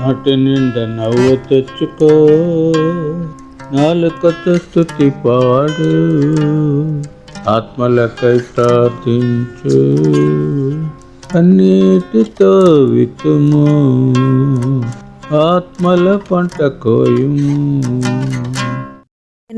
నాటి నిండా నవ్వు తెచ్చుకో. నాలుకతో స్థుతి పాడు. ఆత్మలకై ప్రార్థించు. అన్నిటితో వితుము ఆత్మల పంట కోయుము.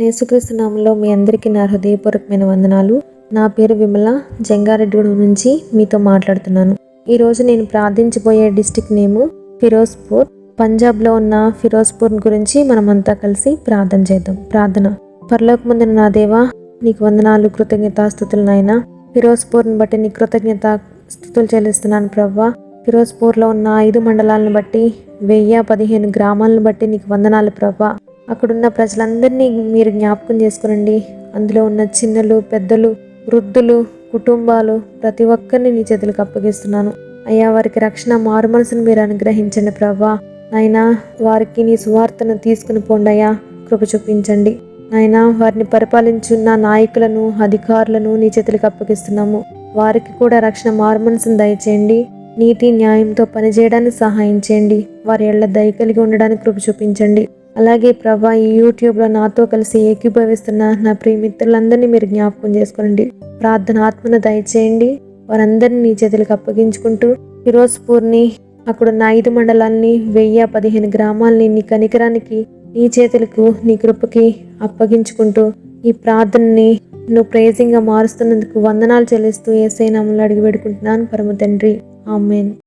యేసుక్రీస్తు నామంలో మీ అందరికీ నా హృదయపూర్వకమైన వందనాలు. నా పేరు విమల జంగారెడ్డిగూడెం నుంచి మీతో మాట్లాడుతున్నాను. ఈరోజు నేను ప్రార్థించబోయే డిస్టిక్ నేము ఫిరోజ్పూర్ పంజాబ్లో ఉన్న ఫిరోజ్పూర్ గురించి మనమంతా కలిసి ప్రార్థన చేద్దాం. ప్రార్థన. పరలోకముందున నా దేవా నీకు వందనాలు కృతజ్ఞతాస్థుతులు నాయన. ఫిరోజ్పూర్ని బట్టి నీ కృతజ్ఞత స్థుతులు చెల్లిస్తున్నాను ప్రవ్వా. ఫిరోజ్పూర్లో ఉన్న ఐదు మండలాలను బట్టి వెయ్యి పదిహేను గ్రామాలను బట్టి నీకు వందనాలు ప్రభా అక్కడున్న ప్రజలందరినీ మీరు జ్ఞాపకం చేసుకునండి. అందులో ఉన్న చిన్నలు పెద్దలు వృద్ధులు కుటుంబాలు ప్రతి ఒక్కరిని నీ చేతులకు అప్పగిస్తున్నాను. అయ్యా వారికి రక్షణ మారు మనసును మీరు అనుగ్రహించండి ప్రభా. నాయనా వారికి నీ సువార్తను తీసుకుని పోండయా కృప చూపించండి. నాయనా వారిని పరిపాలించున్న నాయకులను అధికారులను నీ చేతులకు అప్పగిస్తున్నాము. వారికి కూడా రక్షణ మారు మనసును దయచేయండి. నీతి న్యాయంతో పనిచేయడానికి సహాయం చేయండి. వారి ఎళ్ళ దయ కలిగి ఉండడానికి కృప చూపించండి. అలాగే ప్రభా ఈ యూట్యూబ్లో నాతో కలిసి ఏకీభవిస్తున్న నా ప్రియమిత్రులందరినీ మీరు జ్ఞాపకం చేసుకోండి ప్రార్థన ఆత్మను దయచేయండి. వారందరినీ నీ చేతులకు అప్పగించుకుంటూ ఫిరోజ్పూర్ని అక్కడున్న ఐదు మండలాల్ని వెయ్యి పదిహేను గ్రామాల్ని నీ కనికరానికి నీ చేతులకు నీ కృపకి అప్పగించుకుంటూ ఈ ప్రార్థనని నువ్వు ప్రేజింగ్గా మారుస్తున్నందుకు వందనాలు చెల్లిస్తూ ఏసై నామలు అడిగి పెడుకుంటున్నాను పరమ తండ్రి. ఆమెన్.